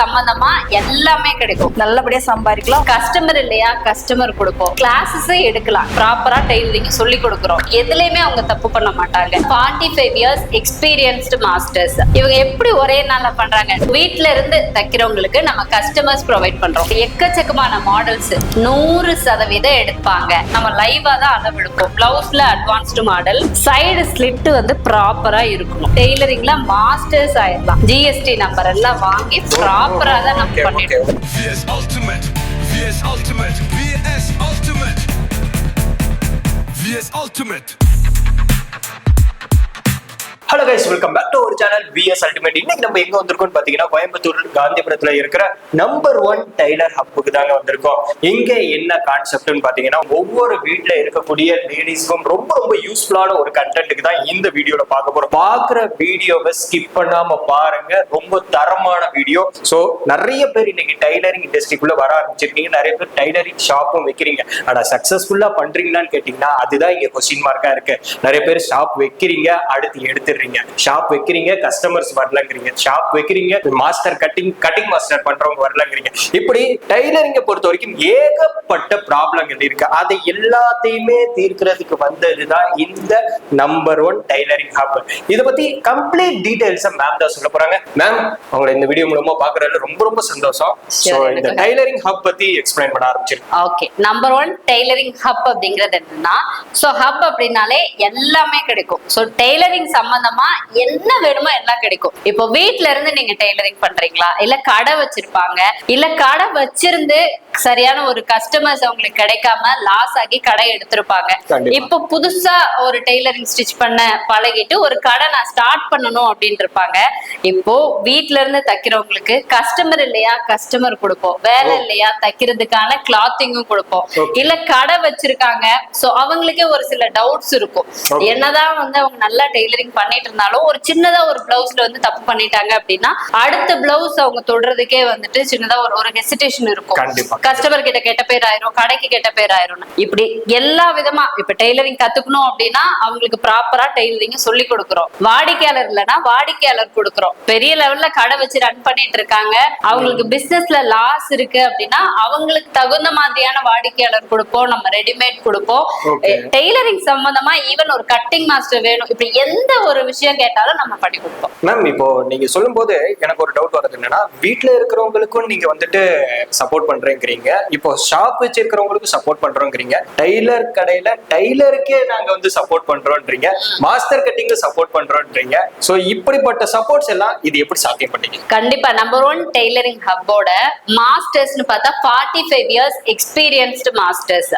சம்பந்தமா எல்லாமே கிடைக்கும். நல்லபடியா சம்பாதிக்கலாம். கஸ்டமர் இல்லையா? கஸ்டமர் கொடுப்போம் கிளாஸஸ் எடுக்கலாம். ப்ராப்பரா டெய்லரிங் சொல்லி கொடுக்குறோம். எதுலயுமே அவங்க தப்பு பண்ண மாட்டாங்க. Forty five years experienced masters இவங்க எப்படி ஒரே நாள்ல பண்றாங்க? வீட்ல இருந்து தைக்கிறவங்களுக்கு நம்ம கஸ்டமர்ஸ் ப்ரொவைட் பண்றோம். எக்கச்சக்கமான மாடல்ஸ் நூறு சதவீதம் எடுப்பாங்க. நம்ம லைவா தான் அளவு எடுப்போம் பிளவுஸ்ல அட்வான்ஸ்டு மாடல் சைடு ஸ்லிட் வந்து ப்ராப்பரா இருக்கணும். டெய்லரிங்ல மாஸ்டர்ஸ் ஆயிடலாம். ஜிஎஸ்டி நம்பர் எல்லாம் வாங்கி ப்ராப்பரா தான் நம்ம ஓகே பண்ணிட்டு okay VS Ultimate, VS Ultimate, VS Ultimate, VS Ultimate. Hello guys welcome back to ஒரு சேனல் விஎஸ் அல்டிமேட் இன்னைக்கு நம்ம எங்க வந்திருக்கோம் பாத்தீங்கன்னா கோயம்புத்தூர் காந்திபுரத்துல இருக்கிற நம்பர் ஒன் டைலர் ஹப்புக்கு தாங்க வந்திருக்கோம். இங்க என்ன கான்செப்ட்னு பாத்தீங்கன்னா ஒவ்வொரு வீட்டுல இருக்கக்கூடிய லேடிஸ்க்கும் ரொம்ப ரொம்ப யூஸ்ஃபுல்லான ஒரு கண்டென்ட்டுக்கு தான் இந்த வீடியோல பார்க்க போறோம். பாக்குற வீடியோவை ஸ்கிப் பண்ணாம பாருங்க. ரொம்ப தரமான வீடியோ. சோ நிறைய பேர் இன்னைக்கு டைலரிங் இண்டஸ்ட்ரிக்குள்ள வர ஆரம்பிச்சிருக்கீங்க. நிறைய பேர் டைலரிங் ஷாப்பும் வைக்கிறீங்க. ஆனா சக்சஸ்ஃபுல்லா பண்றீங்களான்னு கேட்டீங்கன்னா அதுதான் இங்க கொஸ்டின் மார்க்கா இருக்கு. நிறைய பேர் ஷாப் வைக்கிறீங்க அடுத்து எடுத்துடுறீங்க. ஷாப் வைக்கிறீங்க கஸ்டமர்ஸ் வரலங்கிறீங்க. ஷாப் வைக்கிறீங்க மாஸ்டர் கட்டிங் கட்டிங் மாஸ்டர் பண்றவங்க வரலங்கிறீங்க. இப்படி டைலரிங்கை பொறுத்த வரைக்கும் ஏகப்பட்ட ப்ராப்ளங்கள் இருக்கு. அதை எல்லாத்தையுமே தீர்க்கிறதுக்கு வந்ததுதான் இந்த நம்பர் ஒன் டைலரிங் ஹப் இதை பத்தி கம்ப்ளீட் டீடைல்ஸ் மேம் தான் சொல்ல போறாங்க. மேம் உங்களை இந்த வீடியோ மூலமா பாக்குறதுல ரொம்ப ரொம்ப சந்தோஷம். இந்த டைலரிங் ஹப் பத்தி எக்ஸ்பிளைன் பண்ண ஆரம்பிச்சிருக்கேன் okay number one tailoring hub அப்படிங்கிறது என்னன்னா ஸோ ஹப் அப்படின்னாலே எல்லாமே கிடைக்கும். ஸோ டெய்லரிங் சம்பந்தமா என்ன வேணுமோ எல்லாம் கிடைக்கும். இப்போ வீட்ல இருந்து நீங்க டெய்லரிங் பண்றீங்களா? இல்ல கடை வச்சிருப்பாங்க. இல்ல கடை வச்சிருந்து சரியான ஒரு கஸ்டமர்ஸ் அவங்களுக்கு கிடைக்காம லாஸ் ஆகி கடை எடுத்திருப்பாங்க. இப்போ புதுசா ஒரு டெய்லரிங் ஸ்டிச் பண்ண பழகிட்டு ஒரு கடை நான் ஸ்டார்ட் பண்ணணும் அப்படின்னு இருப்பாங்க. இப்போ வீட்ல இருந்து தைக்கிறவங்களுக்கு கஸ்டமர் இல்லையா? கஸ்டமர் கொடுப்போம். வேலை இல்லையா? தைக்கிறதுக்கான கிளாத்திங்கும் கொடுப்போம். இல்ல கடை வச்சிருக்காங்க. சோ அவங்களுக்கே ஒரு சில டவுட்ஸ் இருக்கும். என்னதான் வந்து அவங்க நல்லா டெய்லரிங் பண்ணிட்டு இருந்தாலும் ஒரு சின்னதா ஒரு பிளவுஸ்ல வந்து தப்பு பண்ணிட்டாங்க அப்படின்னா அடுத்த பிளவுஸ் அவங்க தொடுறதுக்கே வந்துட்டு சின்னதா ஒரு ஒரு ஹெசிடேஷன் இருக்கும். கஸ்டமர் கிட்ட கெட்ட பேர் ஆயிரும் கடைக்கு கெட்ட பேர் ஆயிரும் இப்படி எல்லா விதமா இப்ப டெய்லரிங் கத்துக்கணும் அப்படின்னா அவங்களுக்கு ப்ராப்பரா டெய்லரிங் சொல்லி கொடுக்குறோம். வாடிக்கையாளர் இல்லைன்னா வாடிக்கையாளர் கொடுக்குறோம். பெரிய லெவல்ல கடை வச்சு ரன் பண்ணிட்டு இருக்காங்க. அவங்களுக்கு பிசினஸ்ல லாஸ் இருக்கு அப்படின்னா அவங்களுக்கு தகுந்த மாதிரியான வாடிக்கையாளர் கொடுப்போம் நம்ம ரெடிமேட் கொடுப்போம். டெய்லரிங் சம்பந்தமா ஈவன் ஒரு கட்டிங் மாஸ்டர் வேணும். இப்படி எந்த ஒரு விஷயம் கேட்டாலும் நம்ம பண்ணி கொடுப்போம். மேம் இப்போ நீங்க சொல்லும்போது எனக்கு ஒரு டவுட் வருது என்னன்னா வீட்ல இருக்கிறவங்களுக்கும் நீங்க வந்துட்டு சப்போர்ட் பண்றேங்கிறீங்க. இப்போ ஷாப் வச்சிருக்கிறவங்களுக்கும் சப்போர்ட் பண்றோங்கிறீங்க. டைலர் கடையில டைலருக்கே நாங்க வந்து சப்போர்ட் பண்றோம்ன்றீங்க மாஸ்டர் கட்டிங்கு சப்போர்ட் பண்றோம்ன்றீங்க சோ இப்படிப்பட்ட சப்போர்ட்ஸ் எல்லாம் இது எப்படி சாத்தியம் பண்ணீங்க கண்டிப்பா நம்பர் ஒன் டெய்லரிங் ஹப்போட மாஸ்டர்ஸ்னு பார்த்தா forty five years experienced masters.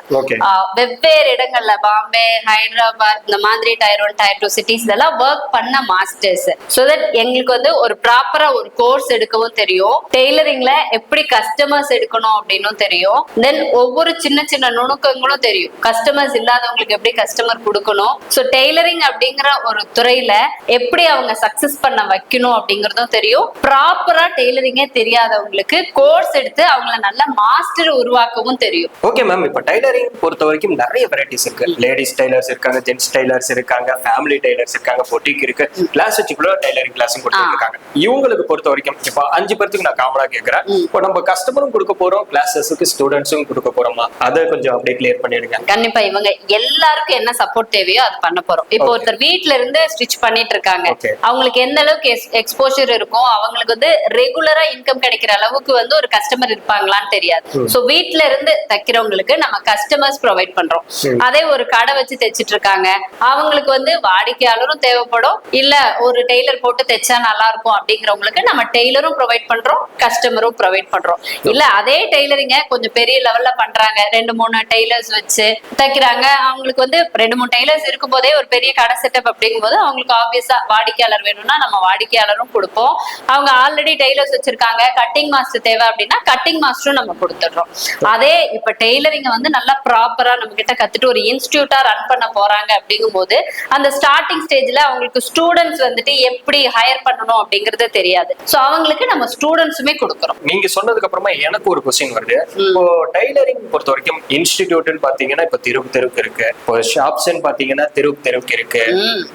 வெவ்வேறு இடங்கள்ல பாம்பே ஹைதராபாத் இந்த மாதிரி tier one tier two cities எல்லாம் ஒர்க் பண்ண மாஸ்டர்ஸ் ஸோ தட் எங்களுக்கு வந்து ஒரு ப்ராப்பரா ஒரு கோர்ஸ் எடுக்கவும் தெரியும். டெய்லரிங்ல எப்படி கஸ்டமர்ஸ் எடுக்கணும் அப்படின்னும் தெரியும். தென் ஒவ்வொரு சின்ன சின்ன நுணுக்கங்களும் தெரியும். கஸ்டமர்ஸ் இல்லாதவங்களுக்கு எப்படி கஸ்டமர் கொடுக்கணும். ஸோ டெய்லரிங் அப்படிங்கிற ஒரு துறையில எப்படி அவங்க சக்சஸ் பண்ண வைக்கணும் அப்படிங்கறதும் தெரியும். ப்ராப்பரா டெய்லரிங்கே தெரியாதவங்களுக்கு கோர்ஸ் எடுத்து அவங்கள நல்ல மாஸ்டர் உருவாக்கவும் தெரியும். ஓகே மேம் இப்போ டைலரிங் பொறுத்த வரைக்கும் நிறைய வெரைட்டிஸ் இருக்கு. லேடிஸ் டைலர்ஸ் இருக்காங்க ஜென்ட்ஸ் டெய்லர்ஸ் இருக்காங்க ஃபேமிலி டெய்லர்ஸ் இருக்காங்க பொட்டிக் இருக்கு. கிளாஸ் கூட டைலரிங் கிளாஸும் கொடுத்துட்டு இருக்காங்க இவங்களுக்கு பொறுத்த வரைக்கும் இப்போ அஞ்சு பேர்த்துக்கு நான் காமனா கேட்கறேன் இப்போ நம்ம கஸ்டமரும் கொடுக்க போறோம் கிளாஸஸுக்கு ஸ்டூடெண்ட்ஸும் கொடுக்க போறோமா. அதை கொஞ்சம் அப்படியே கிளியர் பண்ணிடுங்க கண்டிப்பா இவங்க எல்லாருக்கும் என்ன சப்போர்ட் தேவையோ அது பண்ண போறோம். இப்போ. ஒருத்தர் வீட்ல இருந்து ஸ்டிச் பண்ணிட்டு இருக்காங்க. அவங்களுக்கு எந்த அளவுக்கு எக்ஸ்போஷர் இருக்கும் அவங்களுக்கு வந்து ரெகுலரா இன்கம் கிடைக்கிற அளவுக்கு வந்து ஒரு கஸ்டமர் இருப்பாங்களான்னு தெரியாது. சோ வீட்ல இருந்து தைக்கிறவங்களுக்கு நம்ம கஸ்டமர்ஸ் ப்ரொவைட் பண்றோம். சரி. அதே ஒரு கடை வச்சு தைச்சிட்டு இருக்காங்க. அவங்களுக்கு வந்து வாடிக்கையாளரும் தேவைப்படும். இல்ல ஒரு டெய்லர் போட்டு தைச்சா நல்லா இருக்கும் அப்படிங்கிறவங்களுக்கு நம்ம டெய்லரும் ப்ரொவைட் பண்றோம் கஸ்டமரும் ப்ரொவைட் பண்றோம். இல்ல அதே டெய்லரிங்க கொஞ்சம் பெரிய லெவல்ல பண்றாங்க. ரெண்டு மூணு டெய்லர்ஸ் வச்சு தைக்கிறாங்க. அவங்களுக்கு வந்து ரெண்டு மூணு டெய்லர்ஸ் இருக்கும் போதே ஒரு பெரிய கடை செட்டப் அப்படிங்கும்போது அவங்களுக்கு ஆப்வியஸா வாடிக்கையாளர் வேணும்னா நம்ம வாடிக்கையாளரும் கொடுப்போம். அவங்க ஆல்ரெடி டெய்லர்ஸ் வச்சிருக்காங்க. கட்டிங் மாஸ்டர் தேவை அப்படின்னா கட்டிங் மாஸ்டரும் நம்ம கொடுத்துடுறோம். அதே இப்ப டெய்லரிங்க வந்து நல்லா ப்ராப்பரா நம்ம கிட்ட கத்துட்டு ஒரு இன்ஸ்டியூட்டா ரன் பண்ண போறாங்க அப்படிங்கும்போது அந்த ஸ்டார்டிங் ஸ்டேஜ்ல அவங்களுக்கு ஸ்டூடெண்ட்ஸ் வந்துட்டு எப்படி ஹையர் பண்ணணும் அப்படிங்கறது தெரியாது. சோ அவங்களுக்கு நம்ம ஸ்டூடெண்ட்ஸுமே கொடுக்குறோம். நீங்க சொன்னதுக்கு அப்புறமா எனக்கு ஒரு கொஸ்டின் வருது. இப்போ டைலரிங் பொறுத்த வரைக்கும் இன்ஸ்டிடியூட்னு பாத்தீங்கன்னா இப்போ தெருவுக்கு தெருவுக்கு இருக்கு. இப்போ ஷாப்ஸ்ன்னு பாத்தீங்கன்னா தெருவுக்கு தெருவுக்கு இருக்கு.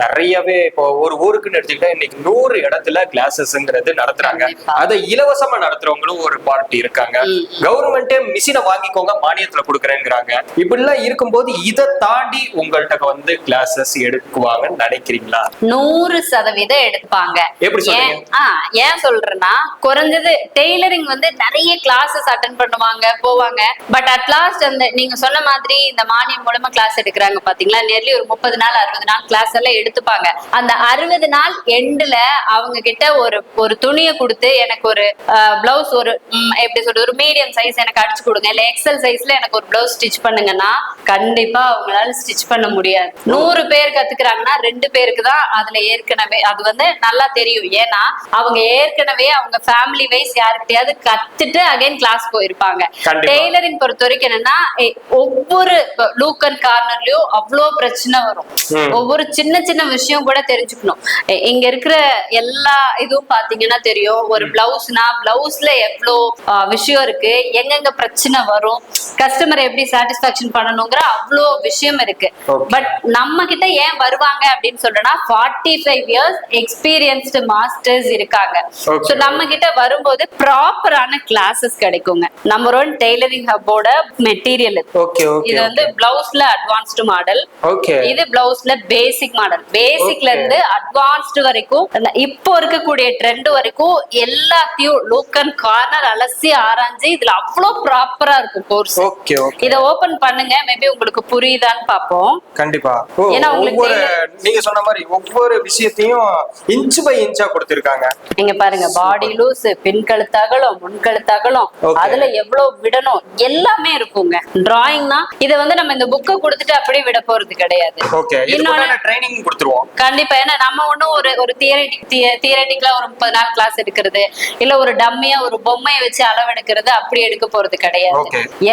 நிறையவே இப்போ ஒரு ஊருக்குன்னு எடுத்துக்கிட்டா இன்னைக்கு நூறு இடத்துல கிளாஸஸ்ங்கிறது நடத்துறாங்க. அதை இலவசமா நடத்துறவங்களும் ஒரு பார்ட்டி இருக்காங்க. கவர்மெண்டே மிஷினை வாங்கிக்கோங்க மானியத்துல கொடுக்குறேங்கிறாங்க. இப்படிலாம் இருக்கும்போது இதை தாண்டி உங்கள்கிட்ட வந்து கிளாஸஸ் எடுக்குவாங்கன்னு நினைக்கிறீங்களா? நூறு சதவீதம் எடுப்பாங்க? ஏன்? சொல்றேன்னா குறைஞ்சது டெய்லரிங் வந்து நிறைய கிளாஸஸ் அட்டன் பண்ணுவாங்க போவாங்க. பட் அட் லாஸ்ட் அந்த நீங்க சொன்ன மாதிரி இந்த மானியம் மூலமா கிளாஸ் எடுக்கிறாங்க பாத்தீங்களா? நெர்லி ஒரு முப்பது நாள் அறுபது நாள் கிளாஸ் எல்லாம் எடுத்துப்பாங்க. அந்த அறுபது நாள் எண்டுல அவங்க கிட்ட ஒரு ஒரு துணியை கொடுத்து எனக்கு ஒரு பிளவுஸ் ஒரு எப்படி சொல்றது ஒரு மீடியம் சைஸ் எனக்கு அடிச்சு கொடுங்க. இல்ல எக்ஸல் சைஸ்ல எனக்கு ஒரு பிளவுஸ் ஸ்டிச் பண்ணுங்கன்னா கண்டிப்பா அவங்களால ஸ்டிச் பண்ண முடியாது. நூறு பேர் கத்துக்கிறாங்கன்னா ரெண்டு பேருக்கு தான் அதுல ஏற்கனவே அது வந்து நல்லா தெரியும். ஏன்னா அவங்க ஏற்கனவே அவங்க ஃபேமிலி வைஸ் யாருக்கிட்டயாவது கத்துட்டு அகைன் கிளாஸ் போயிருப்பாங்க. டெய்லரிங் பொறுத்த வரைக்கும் என்னன்னா ஒவ்வொரு லூக் அண்ட் கார்னர்லயும் அவ்வளோ பிரச்சனை வரும். ஒவ்வொரு சின்ன சின்ன விஷயம் கூட தெரிஞ்சுக்கணும். இங்க இருக்கிற எல்லா இதுவும் பாத்தீங்கன்னா தெரியும். ஒரு பிளவுஸ்னா பிளவுஸ்ல எவ்வளோ விஷயம் இருக்கு. எங்கெங்க பிரச்சனை வரும். கஸ்டமர் எப்படி சாட்டிஸ்பாக்சன் பண்ணணுங்கிற அவ்வளோ விஷயம் இருக்கு. பட் நம்ம கிட்ட ஏன் வருவாங்க அப்படின்னு சொல்றேன்னா forty five years experienced masters இருக்காங்க. ஸோ நம்ம கிட்ட வரும்போது ப்ராப்பரான கிளாஸஸ் கிடைக்குங்க. நம்பர் ஒன் டெய்லரிங் ஹப்போட மெட்டீரியல் இது. வந்து பிளவுஸ்ல அட்வான்ஸ்டு மாடல் ஓகே இது பிளவுஸ்ல பேசிக் மாடல் பேசிக்ல. இருந்து அட்வான்ஸ்டு வரைக்கும் இப்போ இருக்கக்கூடிய ட்ரெண்ட் வரைக்கும் எல்லாத்தையும் லுக் அண்ட் கார்னர் அலசி ஆராய்ஞ்சு இதுல அவ்வளோ ப்ராப்பரா இருக்கும் கோர்ஸ் ஓகே ஓகே இத ஓபன் பண்ணுங்க. மேபி உங்களுக்கு புரியுதான்னு பாப்போம் கண்டிப்பா. ஏன்னா உங்களுக்கு நீங்க சொன்ன மாதிரி ஒவ்வொரு விஷயத்தையும் இன்ச் பை இன்ச்சா கொடுத்திருக்காங்க. நீங்க பாருங்க பாடி லூஸ் பின் கழுத்தகலம் முன் கழுத்தகலம். அதுல எவ்வளவு விடணும் எல்லாமே இருக்குங்க. டிராயிங்னா இத வந்து நம்ம இந்த புக்கை கொடுத்துட்டு அப்படியே விட போறது கிடையாது. இன்னொன்னு ட்ரைனிங் கொடுத்துருவோம். கண்டிப்பா ஏன்னா நம்ம ஒண்ணும் ஒரு ஒரு தியரட்டிக் தியரட்டிக்கலா ஒரு முப்பது நாள் கிளாஸ் எடுக்கிறது இல்ல ஒரு டம்மியா ஒரு பொம்மையை வச்சு அளவெடுக்கிறது அப்படி எடுக்க போறது கிடையாது.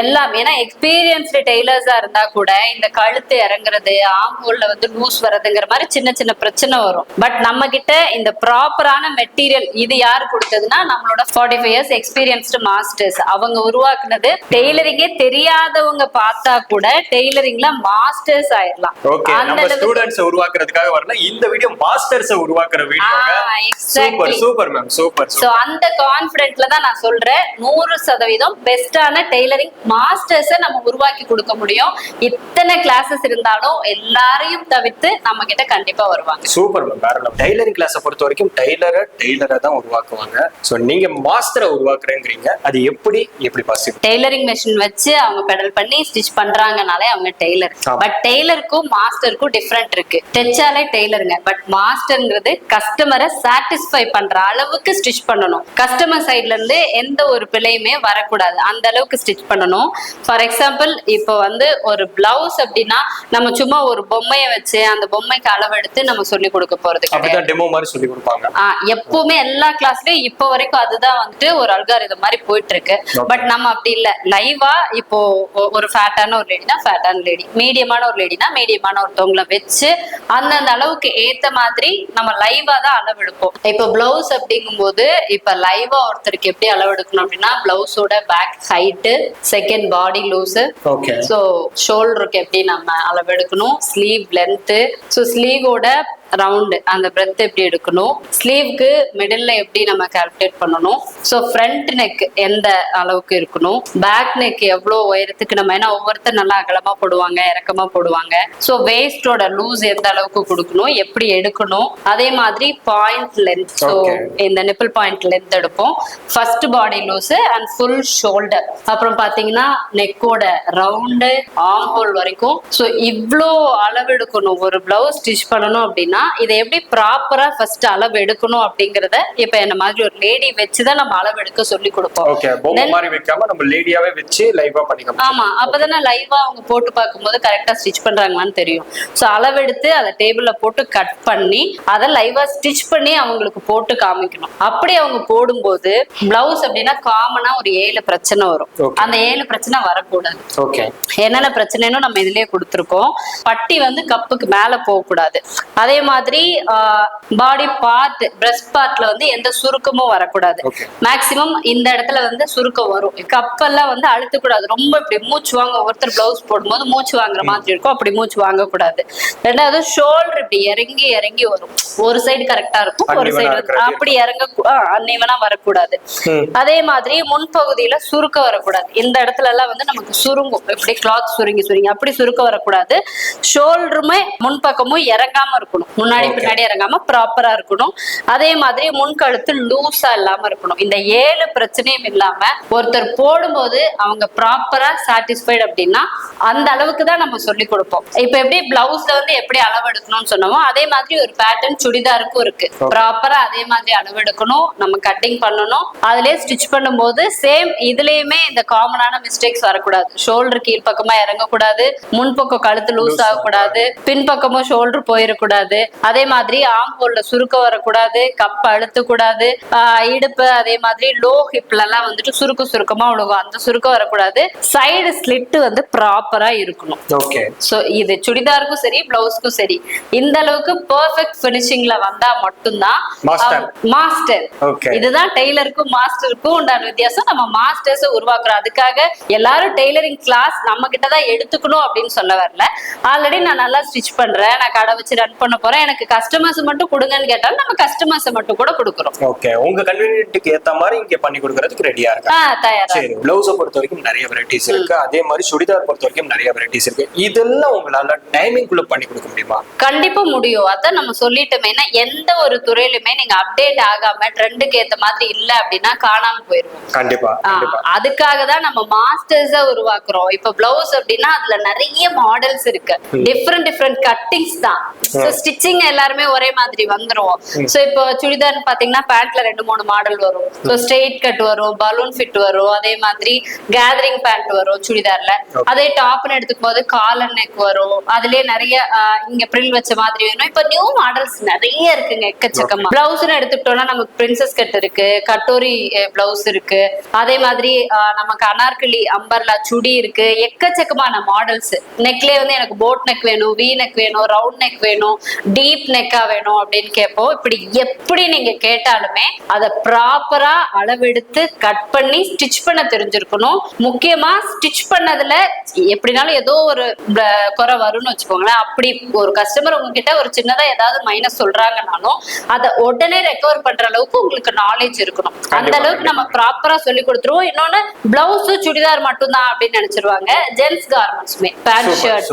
எல்லாம் ஏன்னா எக்ஸ்பீரியன்ஸ்டு டெய்லர்ஸா இருந்தா கூட இந்த கழுத்து இறங்குறது ஆம்பூல்ல வந்து லூஸ் வர்றதுங்கிற மாதிரி சின்ன சின்ன பிரச்சனை வரும். பட் நம்ம கிட்ட இந்த ப்ராப்பரான மெட்டீரியல் இது யார் கொடுத்ததுன்னா நம்மளோட forty five years experienced masters அவங்க உருவாக்குனது டெய்லரிங்கே தெரியாதவங்க பார்த்தா கூட டெய்லரிங்ல மாஸ்டர்ஸ் ஆயிடலாம் அந்த ஸ்டூடெண்ட்ஸ் உருவாக்குறதுக்காக வரல இந்த வீடியோ மாஸ்டர்ஸ் உருவாக்குற exactly. Super super ma'am super so அந்த கான்பிடென்ட்ல தான் நான் சொல்றேன். நூறு சதவீதம் பெஸ்டான டெய்லரிங் மாஸ்டர்ஸ நம்ம உருவாக்கி கொடுக்க முடியும். இத்தனை கிளாஸஸ் இருந்தாலும் எல்லாரையும் தவிர்த்து நம்ம கிட்ட கண்டிப்பா வருவாங்க. Super ma'am. வேற டைலரிங் கிளாஸை பொறுத்த வரைக்கும் டைலரை டெய்லரை தான் உருவாக்குவாங்க. சோ நீங்க மாஸ்டரை உருவாக்குறேங்கிறீங்க. அது எப்படி எப்படி பாசிபிள் டெய்லரிங் மெஷின் வச்சு அவங்க பெடல் பண்ணி ஸ்டிச் பண்றாங்கனாலே அவங்க டெய்லர். பட் டெய்லருக்கும் மாஸ்டருக்கும் டிஃப்ரெண்ட் இருக்கு. தைச்சாலே டெய்லருங்க பட் மாஸ்டர்ங்கிறது கஸ்டமரை சாட்டிஸ்ஃபை பண்ற அளவுக்கு ஸ்டிச் பண்ணணும். கஸ்டமர் சைட்ல இருந்து எந்த ஒரு பிழையுமே வரக்கூடாது. அந்த அளவுக்கு ஸ்டிச் பண்ணணும். ஃபார் எக்ஸாம்பிள் இப்போ வந்து ஒரு பிளவுஸ் அப்படின்னா நம்ம சும்மா ஒரு பொம்மையை வச்சு அந்த பொம்மைக்கு அளவெடுத்து நம்ம சொல்லி கொடுக்க போறது கிடையாது. டெமோ மாதிரி சொல்லி கொடுப்பாங்க. எப்பவுமே எல்லா கிளாஸ்லயும் இப்போ வரைக்கும் அதுதான் வந்துட்டு ஒரு அல்காரிதம் மாதிரி போயிட்டு இருக்கு. பட் நம்ம அப்படி இல்ல. லைவா இப்போ ஒரு ஃபேட்டான ஒரு லேடினா ஃபேட்டான லேடி மீடியமான ஒரு லேடினா மீடியமான ஒருத்தவங்கள வச்சு அந்தந்த அளவுக்கு ஏத்த மாதிரி நம்ம லைவா தான் அளவெடுப்போம். இப்போ பிளவுஸ் அப்படிங்கும்போது இப்ப லைவா ஒருத்தருக்கு எப்படி அளவெடுக்கணும் அப்படின்னா பிளவுஸோட back height second body loose okay so ஷோல்டருக்கு எப்படி நம்ம அளவெடுக்கணும்? ஸ்லீவ் லென்த்து ஸோ ஸ்லீவோட ரவுண்டு அந்த பிரெத் எப்படி எடுக்கணும்? ஸ்லீவ்க்கு மிடில்ல எப்படி நம்ம கால்குலேட் பண்ணணும்? ஸோ ஃப்ரண்ட் நெக் எந்த அளவுக்கு இருக்கணும்? பேக் நெக் எவ்வளோ உயரத்துக்கு நம்ம ஏன்னா ஒவ்வொருத்தர் நல்லா அகலமா போடுவாங்க இறக்கமா போடுவாங்க. ஸோ வேஸ்டோட லூஸ் எந்த அளவுக்கு கொடுக்கணும்? எப்படி எடுக்கணும்? அதே மாதிரி பாயிண்ட் லென்த் ஸோ. இந்த நிப்பிள் பாயிண்ட் லென்த் எடுப்போம். First body loose and full shoulder அப்புறம் பாத்தீங்கன்னா நெக்கோட ரவுண்டு ஆம் ஹோல் வரைக்கும். ஸோ இவ்வளோ அளவு எடுக்கணும். ஒரு பிளவுஸ் ஸ்டிச் பண்ணணும் அப்படின்னா இதை எப்படி ப்ராப்பரா ஃபர்ஸ்ட் அளவு எடுக்கணும் அப்படிங்கறத இப்ப என்ன மாதிரி ஒரு லேடி வச்சுதான் நம்ம அளவு எடுக்க சொல்லி கொடுப்போம். ஆமா அப்பதானே லைவா அவங்க போட்டு பார்க்கும்போது கரெக்டா ஸ்டிச் பண்றாங்களான்னு தெரியும். சோ அளவெடுத்து அதை டேபிள்ல போட்டு கட் பண்ணி அதை லைவா ஸ்டிச் பண்ணி அவங்களுக்கு போட்டு காமிக்கணும். அப்படி அவங்க போடும்போது பிளவுஸ் அப்படின்னா காமனா ஒரு ஏழு பிரச்சனை வரும். அந்த ஏழு பிரச்சனை வரக்கூடாது. ஓகே என்னென்ன பிரச்சனைன்னு நம்ம இதுலயே கொடுத்துருக்கோம். பட்டி வந்து கப்புக்கு மேல போக கூடாது அதே மாதிரி பாடி பார்ட் பிரஸ்ட் பார்ட்ல வந்து எந்த சுருக்கமும் வரக்கூடாது. மேக்சிமம் இந்த இடத்துல வந்து சுருக்கம் வரும். கப்பெல்லாம் வந்து அழுத்தக்கூடாது. ரொம்ப இப்படி மூச்சு வாங்க ஒருத்தர் பிளவுஸ் போடும்போது மூச்சு வாங்குற மாதிரி இருக்கும். அப்படி மூச்சு வாங்கக்கூடாது. ரெண்டாவது ஷோல்டர் இப்படி இறங்கி இறங்கி வரும். ஒரு சைடு கரெக்டா இருக்கும். ஒரு சைடு அப்படி இறங்க அன்னிவனா வரக்கூடாது. அதே மாதிரி முன்பகுதியில சுருக்க வரக்கூடாது. இந்த இடத்துல எல்லாம் வந்து நமக்கு சுருங்கும். இப்படி கிளாத் சுருங்கி சுருங்கி அப்படி சுருக்க வரக்கூடாது. ஷோல்டருமே முன்பக்கமும் இறங்காம இருக்கணும். முன்னாடி. பின்னாடி இறங்காம ப்ராப்பரா இருக்கணும். அதே மாதிரி முன்கழுத்து லூஸா இல்லாம இருக்கணும். இந்த ஏழு பிரச்சனையும் இல்லாம ஒருத்தர் போடும்போது அவங்க ப்ராப்பரா சாட்டிஸ்ஃபைடு அப்படின்னா அந்த அளவுக்கு தான் நம்ம சொல்லி கொடுப்போம். இப்ப எப்படி பிளவுஸ்ல வந்து எப்படி அளவு எடுக்கணும்னு சொன்னோமோ அதே மாதிரி ஒரு பேட்டர்ன் சுடிதாருக்கும் இருக்கு. ப்ராப்பரா அதே மாதிரி அளவு எடுக்கணும். நம்ம கட்டிங் பண்ணணும். அதுலயே ஸ்டிச் பண்ணும்போது சேம் இதுலயுமே இந்த காமனான மிஸ்டேக்ஸ் வரக்கூடாது. ஷோல்டர் கீழ் பக்கமா இறங்கக்கூடாது. முன்பக்கம் கழுத்து லூஸ் ஆகக்கூடாது. பின்பக்கமும் ஷோல்டர் போயிடக்கூடாது அதே மாதிரி ஆம்போல்ல சுருக்க வரக்கூடாது கப் அழுத்தக்கூடாது இடுப்பு அதே மாதிரி லோ ஹிப்ல எல்லாம் வந்துட்டு சுருக்க சுருக்கமா விழுகும் அந்த சுருக்க வரக்கூடாது. சைடு ஸ்லிட் வந்து ப்ராப்பரா இருக்கணும். ஓகே சோ இது சுடிதாருக்கும் சரி பிளவுஸ்க்கும் சரி. இந்த அளவுக்கு பெர்ஃபெக்ட் ஃபினிஷிங்ல வந்தா மட்டும்தான். மாஸ்டர். இதுதான் டெய்லருக்கும் மாஸ்டருக்கும் உண்டான வித்தியாசம். நம்ம மாஸ்டர்ஸ் உருவாக்குறோம். அதுக்காக எல்லாரும் டெய்லரிங் கிளாஸ் நம்ம கிட்ட தான் எடுத்துக்கணும் அப்படின்னு சொல்ல வரல. ஆல்ரெடி நான் நல்லா ஸ்டிச் பண்றேன். நான் கடை வச்சு ரன் பண்ண போறேன். எனக்கு கஸ்டமர்ஸ் மட்டும் கொடுங்கன்னு கேட்டாலும் நம்ம கஸ்டமர்ஸ் மட்டும் கூட கொடுக்குறோம். ஓகே உங்க கன்வீனியன்ட்டுக்கு ஏத்த மாதிரி இங்க பண்ணி கொடுக்கறதுக்கு ரெடியா இருக்கு? தயாரா சரி பிளவுஸை பொறுத்த வரைக்கும் நிறைய வெரைட்டிஸ் இருக்கு. அதே மாதிரி சுடிதார் பொறுத்த வரைக்கும் நிறைய வெரைட்டிஸ் இருக்கு. இதெல்லாம் உங்களால டைமிங் குள்ள பண்ணி கொடுக்க முடியுமா? கண்டிப்பா முடியும். அதான் நம்ம சொல்லிட்டோமே எந்த ஒரு துறையிலுமே நீங்க அப்டேட் ஆகாம ட்ரெண்டுக்கு ஏத்த மாதிரி இல்ல அப்படின்னா காணாம போயிருவோம். கண்டிப்பா அதுக்காக தான் நம்ம மாஸ்டர்ஸா உருவாக்குறோம். இப்ப பிளவுஸ் அப்படின்னா அதுல நிறைய மாடல்ஸ் இருக்கு. டிஃப்ரெண்ட் டிஃப்ரெண்ட் கட்டிங்ஸ் தான். ஸ்டிச்சிங் எல்லாருமே ஒரே மாதிரி வந்துரும். சோ இப்போ சுடிதார் பாத்தீங்கன்னா பேண்ட்ல ரெண்டு மூணு மாடல் வரும். ஸோ ஸ்ட்ரெயிட் கட் வரும் பலூன் ஃபிட் வரும் அதே மாதிரி கேதரிங் பேண்ட் வரும் சுடிதார்ல. அதே டாப்னு எடுத்துக்கும் போது காலர் நெக் வரும். அதுலயே நிறைய இங்க பிரில் வச்ச மாதிரி வேணும். இப்ப நியூ மாடல்ஸ் நிறைய இருக்குங்க எக்கச்சக்கமா. பிளவுஸ்னு எடுத்துக்கிட்டோம்னா நமக்கு பிரின்சஸ் கட் இருக்கு கட்டோரி பிளவுஸ் இருக்கு. அதே மாதிரி நமக்கு அனார்கலி அம்பர்லா சுடி இருக்கு. எக்கச்சக்கமான மாடல்ஸ் நெக்லயே வந்து எனக்கு போட் நெக் வேணும் வி நெக் வேணும் ரவுண்ட் நெக் வேணும் டீப் நெக்கா வேணும் அப்படின்னு கேட்போம். இப்படி எப்படி நீங்க கேட்டாலுமே அதை ப்ராப்பரா அளவெடுத்து கட் பண்ணி ஸ்டிச் பண்ண தெரிஞ்சிருக்கணும். முக்கியமா ஸ்டிச் பண்ணதுல எப்படினாலும் ஏதோ ஒரு குறை வரும்னு வச்சுக்கோங்களேன். அப்படி ஒரு கஸ்டமர் உங்ககிட்ட ஒரு சின்னதா ஏதாவது மைனஸ் சொல்றாங்கனாலும் அதை உடனே ரெக்கவர் பண்ற அளவுக்கு உங்களுக்கு நாலேஜ் இருக்கணும். அந்த அளவுக்கு நம்ம ப்ராப்பரா சொல்லி கொடுத்துருவோம். இன்னொன்னு பிளவுஸ் சுடிதார் மட்டும்தான் அப்படின்னு நினைச்சிருவாங்க. ஜென்ஸ் கார்மெண்ட்ஸுமே பேண்ட் ஷர்ட்.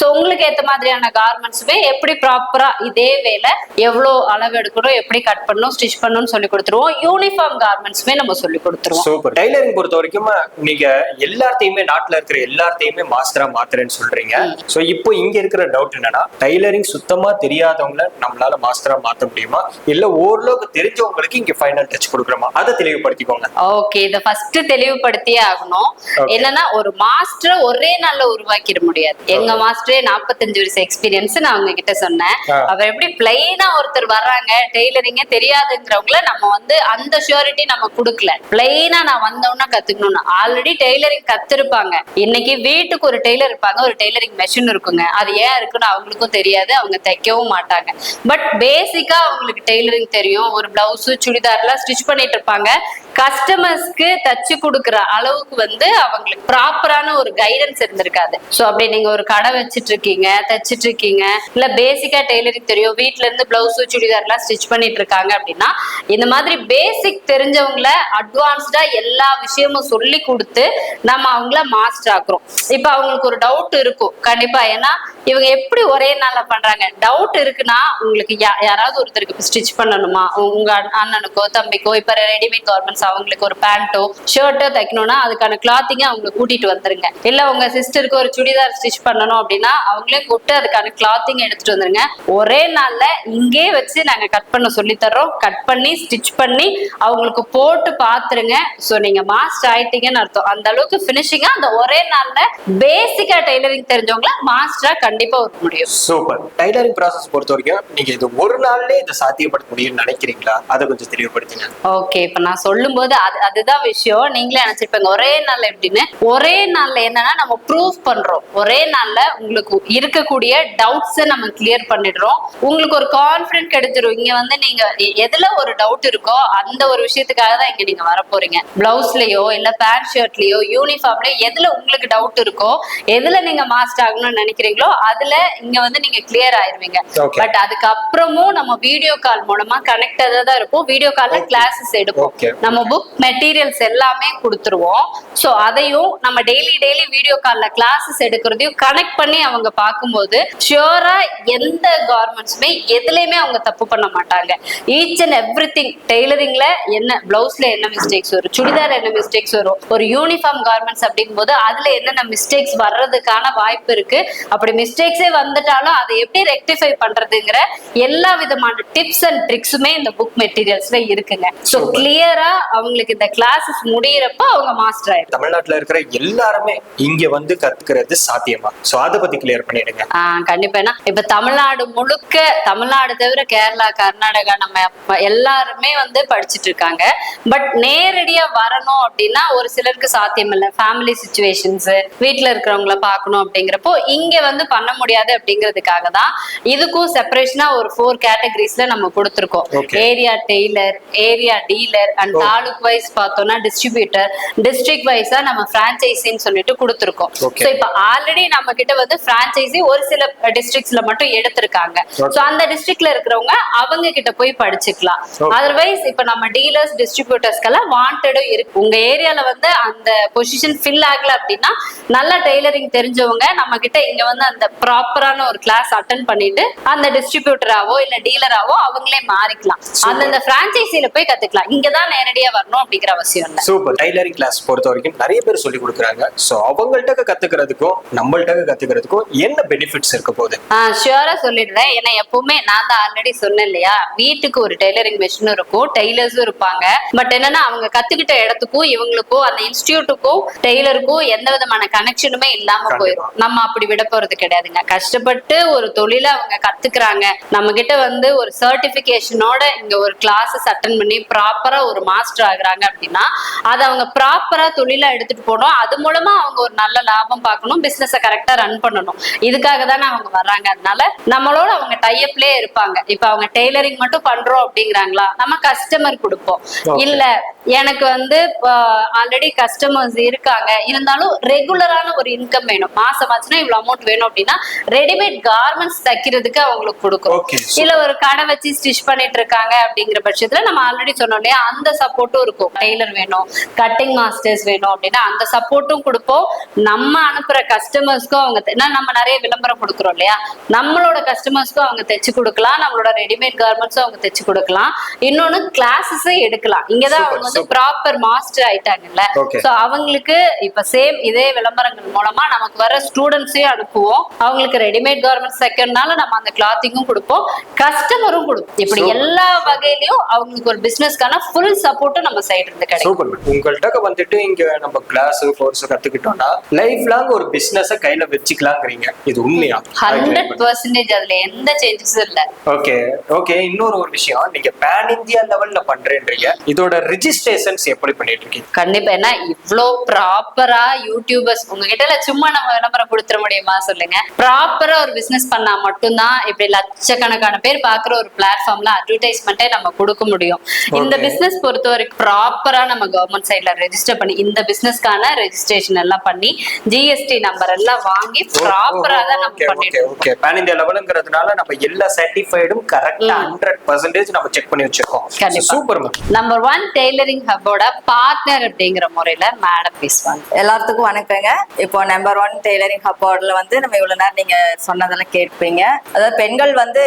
சோ உங்களுக்கு ஏத்த மாதிரியான கார்மெண்ட்ஸுமே எப்படி ப்ராப்பரா இதே வேலை எவ்வளவு அளவு எடுக்கணும் எப்படி கட் பண்ணணும் ஸ்டிச் பண்ணணும்னு சொல்லி கொடுத்துருவோம். யூனிஃபார்ம் கார்மெண்ட்ஸுமே நம்ம சொல்லி கொடுத்துருவோம். சூப்பர் டைலரிங் பொறுத்த வரைக்கும் நீங்க எல்லாத்தையுமே நாட்டுல இருக்கிற எல்லாத்தையுமே மாஸ்டரா மாத்துறேன்னு சொல்றீங்க. சோ இப்போ இங்க இருக்கிற டவுட் என்னன்னா டைலரிங் சுத்தமா தெரியாதவங்கள நம்மளால மாஸ்டரா மாத்த முடியுமா? இல்ல ஓரளவுக்கு தெரிஞ்சவங்களுக்கு இங்க ஃபைனல் டச் கொடுக்குறோமா அதை தெளிவுபடுத்திக்கோங்க. ஓகே இத ஃபர்ஸ்ட் தெளிவுபடுத்தியே ஆகணும். என்னன்னா ஒரு மாஸ்டரை ஒரே நாள்ல உருவாக்கிட முடியாது. எங்க மாஸ்டரே 45 வருஷம் எக்ஸ்பீரியன்ஸ் நான் அவங்க கிட்ட சொன்னேன். ஆ. அவர் எப்படி பிளைனா ஒருத்தர் வர்றாங்க டெய்லரிங்க தெரியாதுங்கிறவங்கள நம்ம வந்து அந்த ஷூரிட்டி நம்ம கொடுக்கல. பிளைனா நான் வந்தோம்னா கத்துக்கணும்னு. ஆல்ரெடி டெய்லரிங் கத்திருப்பாங்க. இன்னைக்கு வீட்டுக்கு ஒரு டெய்லர் இருப்பாங்க ஒரு டெய்லரிங் மெஷின் இருக்குங்க. அது ஏன் இருக்குன்னு அவங்களுக்கும் தெரியாது அவங்க தைக்கவும் மாட்டாங்க. பட் பேசிக்கா அவங்களுக்கு டெய்லரிங் தெரியும். ஒரு பிளவுஸ் சுடிதார்லாம் ஸ்டிச் பண்ணிட்டு இருப்பாங்க. கஸ்டமர்ஸ்க்கு தச்சு கொடுக்குற அளவுக்கு வந்து அவங்களுக்கு ப்ராப்பரான ஒரு கைடன்ஸ் இருந்திருக்காது. ஸோ அப்படி நீங்க ஒரு கடை வச்சுட்டு இருக்கீங்க தச்சுட்டு இருக்கீங்க இல்ல பேசிக்கா டெய்லரிங் தெரியும் வீட்ல இருந்து பிளவுஸ் சுடிதார்லாம் ஸ்டிச் பண்ணிட்டு இருக்காங்க அப்படின்னா இந்த மாதிரி பேசிக் தெரிஞ்சவங்கள அட்வான்ஸ்டா எல்லா விஷயமும் சொல்லி கொடுத்து நம்ம அவங்கள மாஸ்டர் ஆக்குறோம். இப்போ அவங்களுக்கு ஒரு டவுட் இருக்கும் கண்டிப்பா. ஏன்னா இவங்க எப்படி ஒரே நாள்ல பண்றாங்க? டவுட் இருக்குன்னா உங்களுக்கு யா- யாராவது ஒருத்தருக்கு ஸ்டிச் பண்ணணுமா? உங்க அண்ணனுக்கோ தம்பிக்கோ இப்ப ரெடிமேட் கார்மெண்ட்ஸ் அவங்களுக்கு ஒரு பேண்ட்டோ ஷர்ட்டோ தைக்கணும்னா அதுக்கான கிளாத்திங்க அவங்க கூட்டிட்டு வந்துருங்க. இல்ல உங்க சிஸ்டருக்கு ஒரு சுடிதார் ஸ்டிச் பண்ணணும் அப்படின்னா அவங்களே கூப்பிட்டு அதுக்கான கிளாத்திங் எடுத்துட்டு வந்துருங்க. ஒரே நாள்ல இங்கே வச்சு நாங்க கட் பண்ண சொல்லி தர்றோம் கட் பண்ணி ஸ்டிச் பண்ணி அவங்களுக்கு போட்டு பாத்துருங்க. சோ நீங்க மாஸ்டர் ஆயிட்டீங்கன்னு அர்த்தம். அந்த அளவுக்கு பினிஷிங்கா அந்த ஒரே நாள்ல பேசிக்கா டெய்லரிங் தெரிஞ்சவங்கள மாஸ்டரா கண்டிப்பா இருக்க முடியும். சூப்பர் டைலரிங் ப்ராசஸ் பொறுத்த வரைக்கும் நீங்க இது ஒரு நாள்லயே இதை சாத்தியப்படுத்த முடியும்னு நினைக்கிறீங்களா? அதை கொஞ்சம் தெளிவுபடுத்துங்க. ஓகே இப்ப நான் சொல்லும் அப்படிங்கும்போது அது அதுதான் விஷயம். நீங்களே நினைச்சிருப்பீங்க ஒரே நாள்ல எப்படின்னு? ஒரே நாள்ல என்னன்னா நம்ம ப்ரூவ் பண்றோம். ஒரே நாள்ல உங்களுக்கு இருக்கக்கூடிய டவுட்ஸை நம்ம கிளியர் பண்ணிடுறோம். உங்களுக்கு ஒரு கான்பிடன்ட் கிடைச்சிரும். இங்க வந்து நீங்க எதுல ஒரு டவுட் இருக்கோ அந்த ஒரு விஷயத்துக்காக தான் இங்க நீங்க வர போறீங்க. பிளவுஸ்லயோ இல்ல பேண்ட் ஷர்ட்லயோ யூனிஃபார்ம்லயோ எதுல உங்களுக்கு டவுட் இருக்கோ எதுல நீங்க மாஸ்டர் ஆகணும்னு நினைக்கிறீங்களோ அதுல இங்க வந்து நீங்க கிளியர் ஆயிருவீங்க. பட் அதுக்கப்புறமும் நம்ம வீடியோ கால் மூலமா கனெக்டடா தான் இருப்போம். வீடியோ கால்ல கிளாஸஸ் எடுப்போம். நம்ம புக் மெட்டீரியல்ஸ் எல்லாமே கொடுத்துருவோம். ஸோ அதையும் நம்ம டெய்லி டெய்லி வீடியோ கால்ல கிளாஸஸ் எடுக்கிறதையும் கனெக்ட் பண்ணி அவங்க பார்க்கும்போது ஷியோரா எந்த கார்மெண்ட்ஸுமே எதுலையுமே அவங்க தப்பு பண்ண மாட்டாங்க. ஈச் அண்ட் எவ்ரி திங் டெய்லரிங்ல என்ன பிளவுஸ்ல என்ன மிஸ்டேக்ஸ் வரும் சுடிதார் என்ன மிஸ்டேக்ஸ் வரும் ஒரு யூனிஃபார்ம் கார்மெண்ட்ஸ் அப்படிங்கும்போது அதுல என்னென்ன மிஸ்டேக்ஸ் வர்றதுக்கான வாய்ப்பு இருக்கு. அப்படி மிஸ்டேக்ஸே வந்துட்டாலும் அதை எப்படி ரெக்டிஃபை பண்றதுங்கிற எல்லா விதமான டிப்ஸ் அண்ட் ட்ரிக்ஸுமே இந்த புக் மெட்டீரியல்ஸ்ல இருக்குங்க. ஸோ. கிளியரா அவங்களுக்கு இந்த கிளாஸஸ் முடியிறப்ப அவங்க மாஸ்டர் ஆயிடும் தமிழ்நாட்டுல இருக்கிற எல்லாருமே இங்க வந்து கத்துக்கிறது சாத்தியமா? சோ அத பத்தி கிளியர் பண்ணிடுங்க. கண்டிப்பா. ஏன்னா இப்ப தமிழ்நாடு முழுக்க தமிழ்நாடு தவிர கேரளா கர்நாடகா நம்ம எல்லாருமே வந்து படிச்சுட்டு இருக்காங்க. பட் நேரடியா வரணும் அப்படின்னா ஒரு சிலருக்கு சாத்தியம் இல்லை. ஃபேமிலி சுச்சுவேஷன்ஸ் வீட்ல இருக்கிறவங்கள பார்க்கணும் அப்படிங்கிறப்போ இங்க வந்து பண்ண முடியாது அப்படிங்கிறதுக்காக தான் இதுக்கும் செப்பரேஷனா ஒரு ஃபோர் கேட்டகரிஸ்ல நம்ம கொடுத்துருக்கோம். Area tailor area dealer and. Taluk wise பார்த்தோம்னா டிஸ்ட்ரிபியூட்டர் டிஸ்ட்ரிக்ட் வைஸா நம்ம பிரான்ச்சைசின்னு சொல்லிட்டு கொடுத்துருக்கோம். ஸோ இப்ப ஆல்ரெடி நம்ம கிட்ட வந்து பிரான்ச்சைசி ஒரு சில டிஸ்ட்ரிக்ட்ஸ்ல மட்டும் எடுத்திருக்காங்க. சோ அந்த டிஸ்ட்ரிக்ட்ல இருக்கிறவங்க அவங்க கிட்ட போய் படிச்சுக்கலாம். அதர்வைஸ் இப்ப நம்ம டீலர்ஸ் டிஸ்ட்ரிபியூட்டர்ஸ்க்கெல்லாம் வாண்டடும் இருக்கு. உங்க ஏரியால வந்து அந்த பொசிஷன் ஃபில் ஆகல அப்படின்னா நல்ல டெய்லரிங் தெரிஞ்சவங்க நம்ம கிட்ட இங்க வந்து அந்த ப்ராப்பரான ஒரு கிளாஸ் அட்டன் பண்ணிட்டு அந்த டிஸ்ட்ரிபியூட்டராவோ இல்ல டீலராவோ அவங்களே மாறிக்கலாம். அந்தந்த பிரான்ச்சைசில போய் கத்துக்கலாம். இங்க தான் நேரடியா வரணும் அப்படிங்கிற அவசியம் இல்லை. சூப்பர் டைலரிங் கிளாஸ் பொறுத்த வரைக்கும் நிறைய பேர் சொல்லி கொடுக்குறாங்க. சோ அவங்கள்ட்ட கத்துக்கிறதுக்கும் நம்மள்ட்ட கத்துக்கிறதுக்கும் என்ன பெனிஃபிட்ஸ் இருக்க போகுது? ஷியூரா சொல்லிடுறேன். ஏன்னா எப்பவுமே நான் தான் ஆல்ரெடி சொன்னேன் இல்லையா? வீட்டுக்கு ஒரு டெய்லரிங் மிஷினும் இருக்கும். டெய்லர்ஸும் இருப்பாங்க. பட் என்னன்னா அவங்க கத்துக்கிட்ட இடத்துக்கும் இவங்களுக்கும் அந்த இன்ஸ்டியூட்டுக்கும் டெய்லருக்கும் எந்த விதமான கனெக்ஷனுமே இல்லாம. போயிடும் நம்ம அப்படி விட போறது கிடையாதுங்க. கஷ்டப்பட்டு ஒரு தொழிலை அவங்க கத்துக்கிறாங்க. நம்ம கிட்ட வந்து ஒரு சர்டிபிகேஷனோட இங்க ஒரு கிளாஸஸ் அட்டன் பண்ணி ப்ராப்பரா ஒரு மாஸ்டர் ஆகுறாங்க அப்படின்னா அதை அவங்க ப்ராப்பரா தொழிலா எடுத்துட்டு போகணும். அது மூலமா அவங்க ஒரு நல்ல லாபம் பார்க்கணும் பிசினஸை கரெக்டா ரன் பண்ணணும். இதுக்காக தானே அவங்க வர்றாங்க. அதனால நம்மளோட அவங்க டைப்லயே இருப்பாங்க. இப்ப அவங்க டெய்லரிங் மட்டும் பண்றோம் அப்படிங்கிறாங்களா? நம்ம கஸ்டமர் கொடுப்போம். இல்ல எனக்கு வந்து ஆல்ரெடி கஸ்டமர்ஸ் இருக்காங்க. இருந்தாலும் ரெகுலரான ஒரு இன்கம் வேணும். மாசம் ஆச்சுன்னா இவ்வளவு அமௌண்ட் வேணும் அப்படின்னா ரெடிமேட் கார்மெண்ட்ஸ் தைக்கிறதுக்கு அவங்களுக்கு super. இல்ல ஒரு கடை வச்சு ஸ்டிச் பண்ணிட்டு இருக்காங்க அப்படிங்கிற பட்சத்துல நம்ம ஆல்ரெடி சொன்னோம் இல்லையா? அந்த சப்போர்ட்டும் இருக்கும். டெய்லர் வேணும் கட்டிங் மாஸ்டர்ஸ் வேணும் அப்படின்னா அந்த சப்போர்ட்டும் கொடுப்போம். நம்ம அனுப்புற கஸ்டமர்ஸ்க்கும் அவங்க ஏன்னா நம்ம நிறைய விளம்பரம் கொடுக்குறோம் இல்லையா? நம்மளோட கஸ்டமர்ஸ்க்கும் அவங்க தைச்சு கொடுக்கலாம். நம்மளோட ரெடிமேட் கார்மெண்ட்ஸும் அவங்க தைச்சு கொடுக்கலாம். இன்னொன்னு கிளாஸஸே எடுக்கலாம். இங்கதான் அவங்க வந்து. Proper master ஆயிட்டாங்கல்ல. சோ அவங்களுக்கு இப்ப சேம் இதே விளம்பரங்கள் மூலமா நமக்கு வர ஸ்டூடெண்ட்ஸையும் அனுப்புவோம். அவங்களுக்கு ரெடிமேட் கார்மெண்ட்ஸ் தைக்கிறதுனால நம்ம அந்த கிளாத்திங்கும் கொடுப்போம். கஸ்டமரும் கொடுப்போம். இப்படி. எல்லா வகையிலயும் அவங்களுக்கு ஒரு பிசினஸ்க்கான ஃபுல் சப்போர்ட்டும் நம்ம சைடு இருந்து கிடைக்கும். உங்கள்கிட்ட வந்துட்டு இங்க நம்ம கிளாஸ் கோர்ஸ் கத்துக்கிட்டோம்னா லைஃப் லாங் ஒரு பிசினஸ கையில வச்சுக்கலாங்கிறீங்க. இது உண்மையா? ஹண்ட்ரட் பர்சன்டேஜ் அதுல எந்த சேஞ்சஸும் இல்ல. ஓகே ஓகே இன்னொரு ஒரு விஷயம். நீங்க பேன் இந்தியா லெவல்ல பண்றேன்றீங்க. இதோட ரிஜிஸ்ட்ரேஷன்ஸ் எப்படி பண்ணிட்டு இருக்கீங்க கண்டிப்பா. ஏன்னா இவ்ளோ ப்ராப்பரா யூடியூபர்ஸ் உங்ககிட்ட சும்மா நம்ம விளம்பரம் கொடுத்துட முடியுமா? சொல்லுங்க. ப்ராப்பரா ஒரு பிசினஸ் பண்ணா மட்டும்தான் இப்படி லட்சக்கணக்கான பேர் பாக்குற ஒரு பிளாட்ஃபார்ம்ல அட்வர்டைஸ்மெண்ட்டே நம்ம கொடுக்க முடியும். இந்த. பிசினஸ் பொறுத்த வரைக்கும் ப்ராப்பரா நம்ம கவர்மெண்ட் சைட்ல ரெஜிஸ்டர் பண்ணி இந்த பிசினஸ்க்கான ரெஜிஸ்ட்ரேஷன் எல்லாம் பண்ணி ஜிஎஸ்டி நம்பர் எல்லாம் வாங்கி ப்ராப்பரா தான் நம்ம பண்ணிட்டு. ஓகே பேன் இந்தியா லெவலுங்கிறதுனால நம்ம எல்லா சர்டிஃபைடும் கரெக்டா ஹண்ட்ரட் பர்சன்டேஜ் நம்ம செக் பண்ணி வச்சிருக்கோம். Super ma'am number one tailoring ஹப்போட partner அப்படிங்கிற முறையில மேடம் பேசுவாங்க. எல்லாத்துக்கும் வணக்கங்க. இப்போ நம்பர் ஒன் டெய்லரிங் ஹப்போர்ட்ல வந்து நம்ம இவ்வளவு நேரம் நீங்க சொன்னதெல்லாம் கேட்பீங்க. அதாவது பெண்கள் வந்து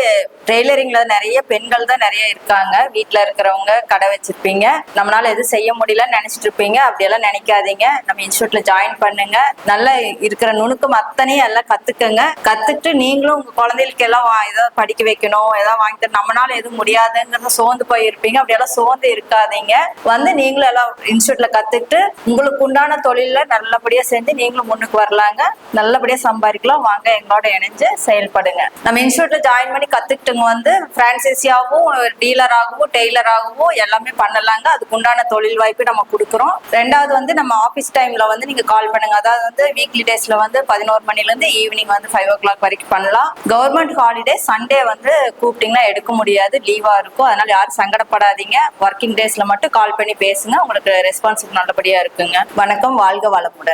டெய்லரிங்ல நிறைய பெண்கள் தான் நிறைய இருக்காங்க. வீட்ல இருக்கிறவங்க கடை வச்சிருப்பீங்க. நம்மளால எதுவும் செய்ய முடியலன்னு நினைச்சிட்டு இருப்பீங்க அப்படியெல்லாம் நினைக்காதீங்க. நம்ம இன்ஸ்டியூட்ல ஜாயின் பண்ணுங்க. நல்லா இருக்கிற நுணுக்கம் அத்தனையும் எல்லாம் கத்துக்கங்க. கத்துக்கிட்டு நீங்களும் உங்க குழந்தைகளுக்கு எல்லாம் வா- ஏதாவது படிக்க வைக்கணும் ஏதாவது வாங்கி தர நம்மளால எதுவும் முடியாதுங்கிறத சோர்ந்து போயிருப்பீங்க. அப்படியெல்லாம் சோர்ந்து இருக்காதீங்க. வந்து நீங்களும் எல்லாம் இன்ஸ்டியூட்ல கத்துக்கிட்டு உங்களுக்கு உண்டான தொழில நல்லபடியா செஞ்சு நீங்களும் முன்னுக்கு வரலாங்க. நல்லபடியா சம்பாதிக்கலாம். வாங்க எங்களோட இணைஞ்சு செயல்படுங்க. நம்ம இன்ஸ்டியூட்ல ஜாயின் பண்ணி கத்துக்கிட்டுங்க வந்து பிரான்சைசியாகவும் டீலராகவும் டெய்லராகவும் எல்லாமே பண்ணலாங்க. அதுக்கு உண்டான தொழில் வாய்ப்பு நம்ம கொடுக்குறோம். ரெண்டாவது வந்து நம்ம ஆஃபீஸ் டைம்ல வந்து நீங்க கால் பண்ணுங்க. அதாவது வந்து வீக்லி டேஸ்ல வந்து பதினோரு மணில இருந்து ஈவினிங் வந்து ஃபைவ் ஓ கிளாக் வரைக்கும் பண்ணலாம். கவர்மெண்ட் ஹாலிடே சண்டே வந்து கூப்பிட்டீங்கன்னா எடுக்க முடியாது. லீவா இருக்கும். அதனால யாரும் சங்கடப்படாதீங்க. ஒர்க்கிங் டேஸ்ல மட்டும் கால் பண்ணி பேசுங்க. உங்களுக்கு ரெஸ்பான்சிபிள் நல்லபடியா இருக்குங்க. வணக்கம். வாழ்க வளமுடன்.